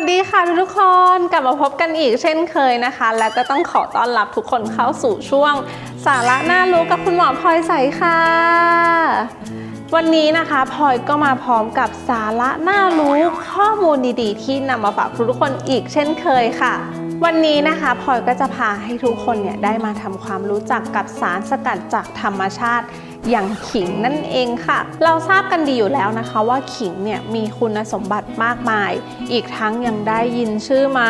วัสดีค่ะทุกคนกลับมาพบกันอีกเช่นเคยนะคะ และก็ต้องขอต้อนรับทุกคนเข้าสู่ช่วง สาระน่ารู้กับคุณหมอพลอยใสค่ะ วันนี้นะคะพลอยก็มาพร้อมกับสาระน่ารู้ข้อมูลดีๆ ที่นำมาฝากทุกคนอีกเช่นเคยค่ะ วันนี้นะคะพลอยก็จะพาให้ทุกคนเนี่ยได้มาทำความรู้จักกับสารสกัดจากธรรมชาติ อย่างขิงนั่นเองค่ะ เราทราบกันดีอยู่แล้วนะคะว่าขิงเนี่ยมีคุณสมบัติมากมาย อีกทั้งยังได้ยินชื่อมา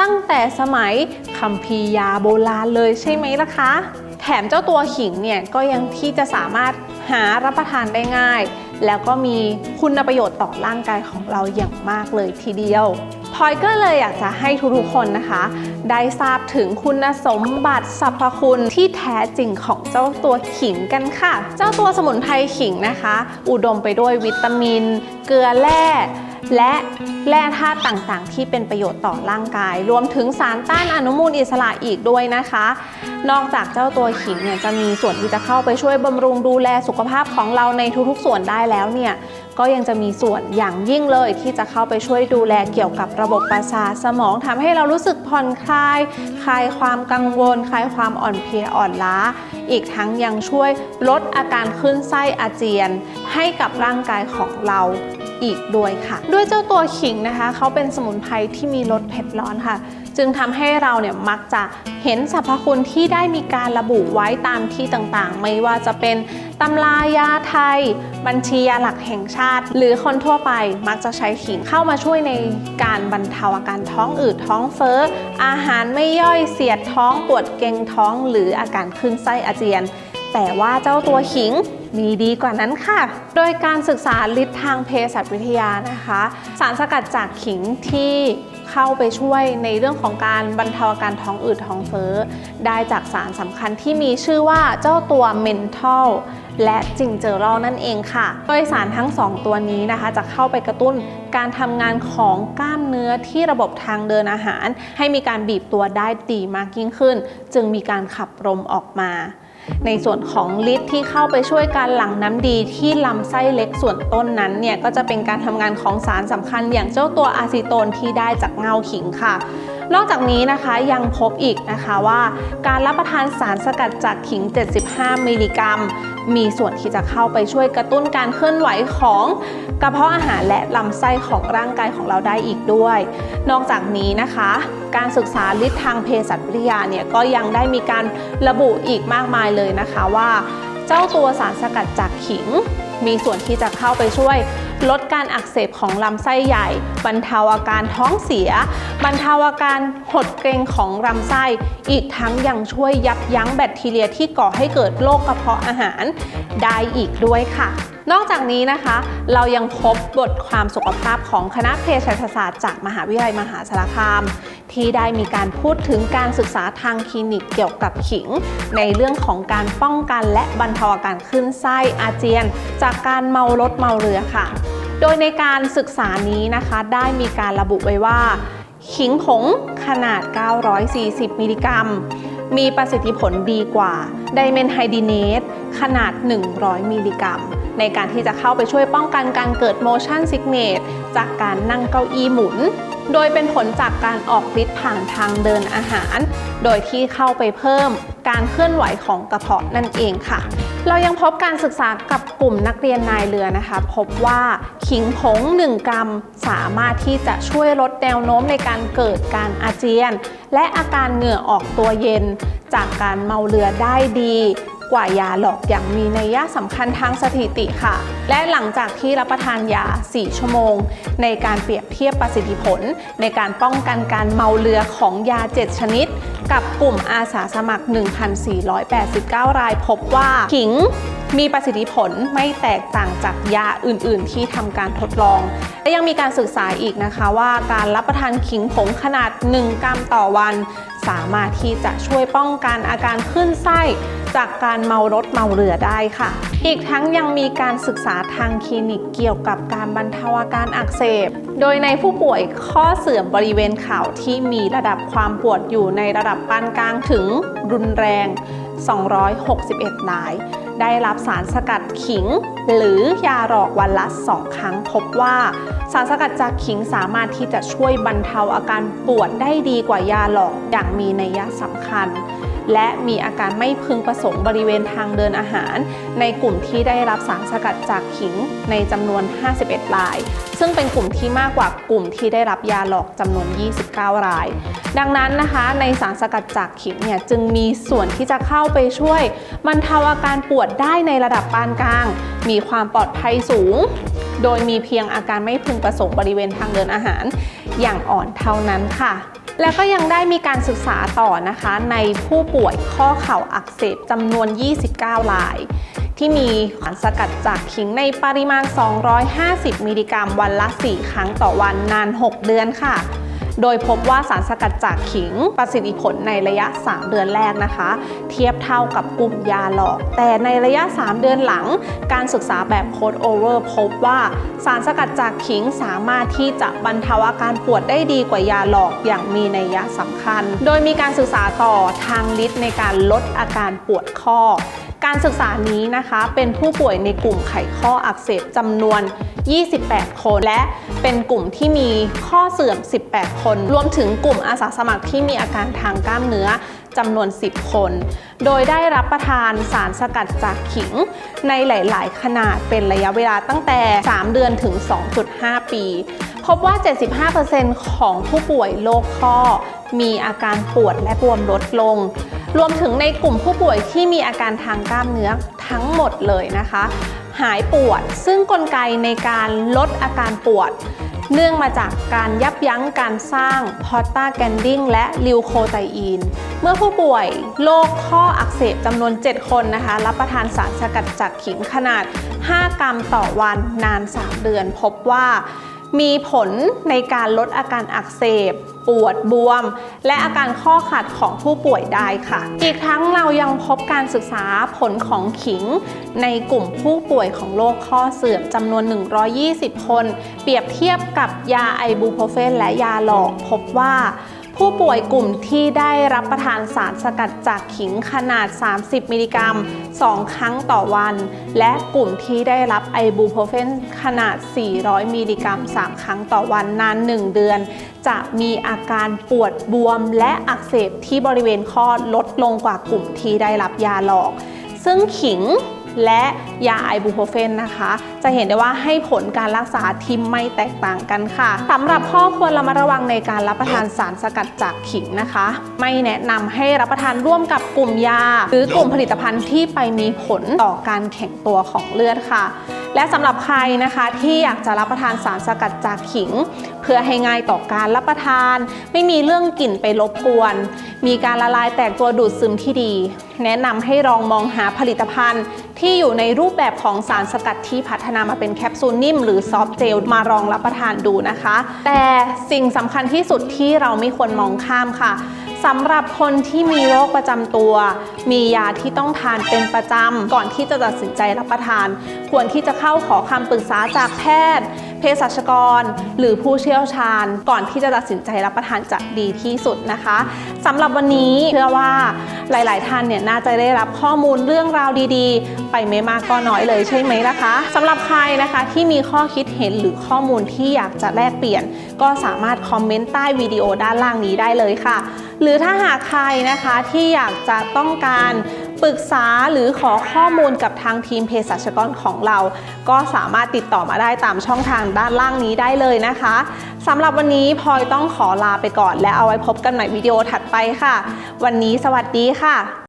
ตั้งแต่สมัยคัมภีร์ยาโบราณเลยใช่ไหมล่ะคะ แถมเจ้าตัวขิงเนี่ยก็ยังที่จะสามารถหารับประทานได้ง่าย แล้วก็มีคุณประโยชน์ต่อร่างกายของเราอย่างมากเลยทีเดียว พลอยก็เลยอยากจะให้ทุกๆคนนะคะ ได้ทราบถึงคุณสมบัติสรรพคุณที่แท้จริงของเจ้าตัวขิงกันค่ะ เจ้าตัวสมุนไพรขิงนะคะ อุดมไปด้วยวิตามิน เกลือแร่และแร่ธาตุต่างๆ ที่เป็นประโยชน์ต่อร่างกาย รวมถึงสารต้านอนุมูลอิสระอีกด้วยนะคะ นอกจากเจ้าตัวขิงเนี่ยจะมีส่วนที่จะเข้าไปช่วยบำรุงดูแลสุขภาพของเราในทุกๆส่วนได้แล้วเนี่ย ก็ยังจะมีส่วนอย่างยิ่งเลยที่จะเข้าไปช่วยดูแลเกี่ยวกับระบบประสาทสมองทำให้เรารู้สึกผ่อนคลาย คลายความกังวล คลายความอ่อนเพลียอ่อนล้า อีกทั้งยังช่วยลดอาการขึ้นไส้อาเจียน ให้กับร่างกายของเราอีกด้วยค่ะ ด้วยเจ้าตัวขิงนะคะ เขาเป็นสมุนไพรที่มีรสเผ็ดร้อนค่ะ จึงทำให้เราเนี่ยมักจะเห็นสรรพคุณที่ได้มีการระบุไว้ตามที่ต่างๆ ไม่ว่าจะเป็นตำรายาไทย บัญชียาหลักแห่งชาติ หรือคนทั่วไปมักจะใช้ขิงเข้ามาช่วยในการบรรเทาอาการท้องอืดท้องเฟ้อ อาหารไม่ย่อยเสียดท้องปวดเกร็งท้อง หรืออาการขึ้นไส้อาเจียน แต่ว่าเจ้าตัวขิงมีดีกว่านั้นค่ะ โดยการศึกษาฤทธิ์ทางเภสัชวิทยานะคะ สารสกัดจากขิงที่ เข้าไปช่วยในเรื่องของการบรรเทาอาการท้องอืดท้องเฟ้อ ได้จากสารสำคัญที่มีชื่อว่าเจ้าตัวเมนทัลและจิงเจอรอลนั่นเองค่ะ โดยสารทั้ง 2 ตัวนี้นะคะ จะเข้าไปกระตุ้นการทำงานของกล้ามเนื้อที่ระบบทางเดินอาหาร ให้มีการบีบตัวได้ดีมากยิ่งขึ้น จึงมีการขับลมออกมา ในส่วนของฤทธิ์ที่เข้าไปช่วยการหลั่งน้ำดีที่ลำไส้เล็กส่วนต้นนั้นเนี่ยก็จะเป็นการทำงานของสารสำคัญอย่างเจ้าตัวอะซิโตนที่ได้จากเงาขิงค่ะ นอกจากนี้นะคะยังพบอีกนะคะว่าการรับประทานสารสกัดจากขิง 75 มิลลิกรัม มีส่วนที่จะเข้าไปช่วยกระตุ้นการเคลื่อนไหวของกระเพาะอาหารและลำไส้ของร่างกายของเราได้อีกด้วย นอกจากนี้นะคะ การศึกษาฤทธิ์ทางเภสัชวิทยาเนี่ยก็ยังได้มีการระบุอีกมากมายเลยนะคะว่า เจ้าตัวสารสกัดจากขิง มีส่วนที่จะเข้าไปช่วย ลดการอักเสบของลำไส้ใหญ่ บรรเทาอาการท้องเสีย บรรเทาอาการหดเกร็งของลำไส้ อีกทั้งยังช่วยยับยั้งแบคทีเรียที่ก่อให้เกิดโรคกระเพาะอาหารได้อีกด้วยค่ะ นอกจากนี้นะคะ เรายังพบบทความสุขภาพของคณะเภสัชศาสตร์จากมหาวิทยาลัยมหาสารคาม ที่ได้มีการพูดถึงการศึกษาทางคลินิกเกี่ยวกับขิง ในเรื่องของการป้องกันและบรรเทาอาการขึ้นไส้อาเจียน จากการเมารถเมาเรือค่ะ โดยในการศึกษานี้นะคะได้มีการระบุไว้ว่าขิงผงขนาด 940 มิลลิกรัม มีประสิทธิผลดีกว่าไดเมนไฮดีเนสขนาด 100 มิลลิกรัม ในการที่จะเข้าไปช่วยป้องกันการเกิด motion sickness จากการนั่งเก้าอี้หมุน โดยเป็นผลจากการออกฤทธิ์ผ่านทางเดินอาหาร โดยที่เข้าไปเพิ่มการเคลื่อนไหวของกระเพาะนั่นเองค่ะ เรายังพบการศึกษากับกลุ่มนักเรียนนายเรือนะคะ พบว่าขิงผง 1 กรัมสามารถที่จะช่วยลดแนวโน้มในการเกิดการอาเจียน และอาการเหงื่อออกตัวเย็น จากการเมาเรือได้ดี กว่ายาหลอกอย่างมีนัยยะสำคัญทางสถิติค่ะ และหลังจากที่รับประทานยา 4 ชั่วโมง ในการเปรียบเทียบประสิทธิผล ในการป้องกันการเมาเรือของยา 7 ชนิด กับกลุ่มอาสาสมัคร 1,489 รายพบว่าขิง มีประสิทธิผลไม่แตกต่างจากยาอื่น ๆ ที่ทำการทดลอง และยังมีการศึกษาอีกนะคะว่าการรับประทานขิงผงขนาด 1 กรัมต่อวัน สามารถที่จะช่วยป้องกันอาการขึ้นไส้จากการเมารถเมาเรือได้ค่ะ อีกทั้งยังมีการศึกษาทางคลินิกเกี่ยวกับการบรรเทาอาการอักเสบ โดยในผู้ป่วยข้อเสื่อมบริเวณเข่าที่มีระดับความปวดอยู่ในระดับปานกลางถึงรุนแรง 261ราย ได้รับสารสกัดขิง หรือยาหลอกวันละ 2 ครั้ง พบว่า สารสกัดจากขิงสามารถที่จะช่วยบรรเทาอาการปวดได้ดีกว่ายาหลอกอย่างมีนัยสำคัญ และมีอาการไม่พึงประสงค์บริเวณทางเดินอาหาร ในกลุ่มที่ได้รับสารสกัดจากขิงในจำนวน 51 ราย ซึ่งเป็นกลุ่มที่มากกว่ากลุ่มที่ได้รับยาหลอกจำนวน 29 ราย ดังนั้นนะคะ ในสารสกัดจากขิงเนี่ยจึงมีส่วนที่จะเข้าไปช่วยบรรเทาอาการปวดได้ในระดับปานกลาง มีความปลอดภัยสูง โดยมีเพียงอาการไม่พึงประสงค์บริเวณทางเดินอาหาร อย่างอ่อนเท่านั้นค่ะ แล้วก็ยังได้มีการศึกษาต่อนะคะในผู้ป่วยข้อเข่าอักเสบจำนวน 29 ราย ที่มีสารสกัดจากขิงในปริมาณ 250 มิลลิกรัมวันละ 4 ครั้งต่อวันนาน 6 เดือนค่ะ โดยพบว่าสารสกัดจากขิงประสิทธิผลในระยะ 3 เดือนแรกนะคะ เทียบเท่ากับกลุ่มยาหลอก แต่ในระยะ 3 เดือนหลัง การศึกษาแบบโคดโอเวอร์พบว่าสารสกัดจากขิงสามารถที่จะบรรเทาอาการปวดได้ดีกว่ายาหลอกอย่างมีนัยสำคัญ โดยมีการศึกษาต่อทางฤทธิ์ในการลดอาการปวดข้อ การศึกษานี้นะคะเป็นผู้ป่วยในกลุ่มไขข้ออักเสบจำนวน 28 คน และเป็นกลุ่มที่มีข้อเสื่อม 18 คน รวมถึงกลุ่มอาสาสมัครที่มีอาการทางกล้ามเนื้อจำนวน 10 คน โดยได้รับประทานสารสกัดจากขิง ในหลาย ๆ ขนาดเป็นระยะเวลาตั้งแต่ 3 เดือนถึง 2.5 ปี พบว่า 75%ของผู้ป่วยโรคข้อ มีอาการปวดและบวมลดลง รวมถึงในกลุ่มผู้ป่วยที่มีอาการทางกล้ามเนื้อทั้งหมดเลยนะคะ หายปวด ซึ่งกลไกในการลดอาการปวด เนื่องมาจากการยับยั้งการสร้างพอตตาแกนดิงและลิวโคไตอีน เมื่อผู้ป่วยโรคข้ออักเสบจำนวน 7 คนนะคะ รับประทานสารสกัดจากขิงขนาด 5 กรัมต่อวันนาน 3 เดือน พบว่ามีผลในการลดอาการอักเสบ ปวดบวม และอาการข้อขัดของผู้ป่วยได้ค่ะ อีกทั้งเรายังพบการศึกษาผลของขิง ในกลุ่มผู้ป่วยของโรคข้อเสื่อมจำนวน 120 คน เปรียบเทียบกับยาไอบูโพรเฟนและยาหลอกพบว่า ผู้ป่วยกลุ่มที่ได้รับประทานสารสกัดจากขิงขนาด 30 มิลลิกรัม 2 ครั้งต่อวัน และกลุ่มที่ได้รับไอบูโพรเฟนขนาด 400 มิลลิกรัม 3 ครั้งต่อวันนาน 1 เดือน จะมีอาการปวดบวมและอักเสบที่บริเวณข้อลดลงกว่ากลุ่มที่ได้รับยาหลอก ซึ่งขิง และยาไอบูโพรเฟนนะคะ จะเห็นได้ว่าให้ผลการรักษาที่ไม่แตกต่างกันค่ะสำหรับข้อควรระมัดระวังในการรับประทานสารสกัดจากขิงนะคะ ไม่แนะนำให้รับประทานร่วมกับกลุ่มยา หรือกลุ่มผลิตภัณฑ์ที่ไปมีผลต่อการแข็งตัวของเลือดค่ะ และสำหรับใครนะคะที่อยากจะรับประทานสารสกัดจากขิง เพื่อให้ง่ายต่อการรับประทาน ไม่มีเรื่องกลิ่นไปรบกวน มีการละลายแตกตัวดูดซึมที่ดี แนะนำให้ลองมองหาผลิตภัณฑ์ ที่อยู่ในรูปแบบของสารสกัดที่พัฒนามาเป็นแคปซูลนิ่ม หรือซอฟต์เจลมาลองรับประทานดูนะคะ แต่สิ่งสำคัญที่สุดที่เราไม่ควรมองข้ามค่ะ สำหรับคนที่มีโรคประจำตัว มียาที่ต้องทานเป็นประจำก่อนที่จะตัดสินใจรับประทาน ควรที่จะเข้าขอคำปรึกษาจากแพทย์ เภสัชกร หรือผู้เชี่ยวชาญ ก่อนที่จะตัดสินใจรับประทานจะดีที่สุดนะคะสำหรับวันนี้เชื่อว่าหลาย ๆ ท่านเนี่ยน่าจะได้รับข้อมูลเรื่องราวดี ๆ ไปไม่มากก็น้อยเลยใช่ไหมล่ะคะสำหรับใครนะคะที่มีข้อคิดเห็นหรือข้อมูลที่อยากจะแลกเปลี่ยน ก็สามารถคอมเมนต์ใต้วิดีโอด้านล่างนี้ได้เลยค่ะ หรือถ้าหากใครนะคะที่อยากจะต้องการ ปรึกษาหรือขอข้อมูลกับทางทีมเภสัชกรของเรา ก็สามารถติดต่อมาได้ตามช่องทางด้านล่างนี้ได้เลยนะคะสำหรับวันนี้พลอยต้องขอลาไปก่อน และเอาไว้พบกันใหม่วิดีโอถัดไปค่ะ วันนี้สวัสดีค่ะ